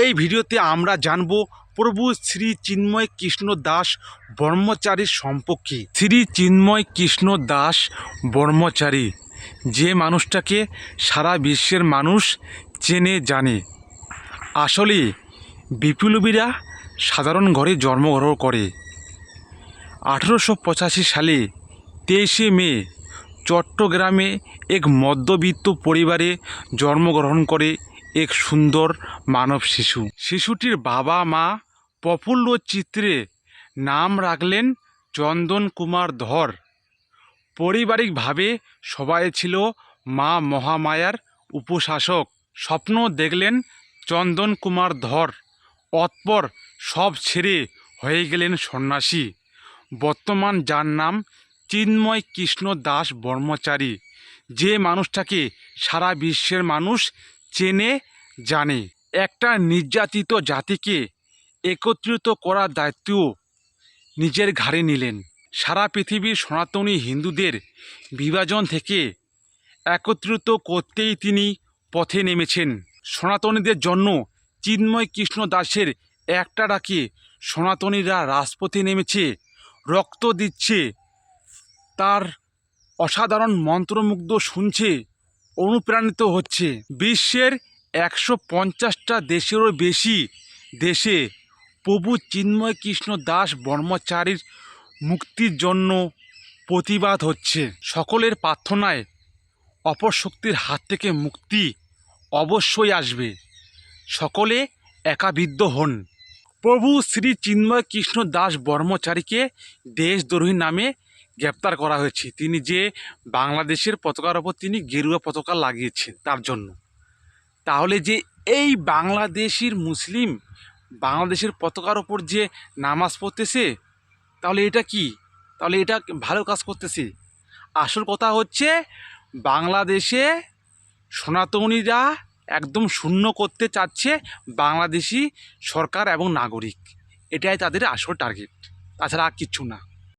এই ভিডিওতে আমরা জানব প্রভু শ্রী চিন্ময় কৃষ্ণ দাস ব্রহ্মচারীর সম্পর্কে। শ্রী চিন্ময় কৃষ্ণ দাস ব্রহ্মচারী, যে মানুষটাকে সারা বিশ্বের মানুষ চেনে, জানে। আসলে বিপ্লবীরা সাধারণ ঘরে জন্মগ্রহণ করে। আঠেরোশো পঁচাশি সালে তেইশে মে চট্টগ্রামে এক মধ্যবিত্ত পরিবারে জন্মগ্রহণ করে এক সুন্দর মানব শিশু। শিশুটির বাবা মা প্রফুল্ল চিত্রে নাম রাখলেন চন্দন কুমার ধর। পারিবারিকভাবে সবাই ছিল মা মহামায়ার উপশাসক। স্বপ্ন দেখলেন চন্দন কুমার ধর। অতপর সব ছেড়ে হয়ে গেলেন সন্ন্যাসী। বর্তমান যার নাম চিন্ময় কৃষ্ণ দাস ব্রহ্মচারী। যে মানুষটাকে সারা বিশ্বের মানুষ চেনে, জানে। একটা নির্যাতিত জাতিকে একত্রিত করার দায়িত্বও নিজের ঘাড়ে নিলেন। সারা পৃথিবীর সনাতনী হিন্দুদের বিভাজন থেকে একত্রিত করতেই তিনি পথে নেমেছেন। সনাতনীদের জন্য চিন্ময় কৃষ্ণ দাসের একটা ডাকে সনাতনীরা রাজপথে নেমেছে, রক্ত দিচ্ছে। তার অসাধারণ মন্ত্রমুগ্ধ শুনছে অনুপ্রাণিত হচ্ছে। বিশ্বের একশো পঞ্চাশটা দেশেরও বেশি দেশে প্রভু চিন্ময় কৃষ্ণ দাস ব্রহ্মচারীর মুক্তির জন্য প্রতিবাদ হচ্ছে। সকলের প্রার্থনায় অপশক্তির হাত থেকে মুক্তি অবশ্যই আসবে। সকলে একাবিদ্ধ হন। প্রভু শ্রী চিন্ময় কৃষ্ণ দাস ব্রহ্মচারীকে দেশদ্রোহী নামে গ্রেপ্তার করা হয়েছে। তিনি যে বাংলাদেশের পতাকার ওপর তিনি গেরুয়া পতাকা লাগিয়েছেন তার জন্য। তাহলে যে এই বাংলাদেশের মুসলিম বাংলাদেশের পতাকার ওপর যে নামাজ পড়তেছে, তাহলে এটা কি? তাহলে এটা ভালো কাজ করতেছে। আসল কথা হচ্ছে, বাংলাদেশে সনাতনীরা একদম শূন্য করতে চাচ্ছে বাংলাদেশি সরকার এবং নাগরিক। এটাই তাদের আসল টার্গেট তাছাড়া আর কিচ্ছু না।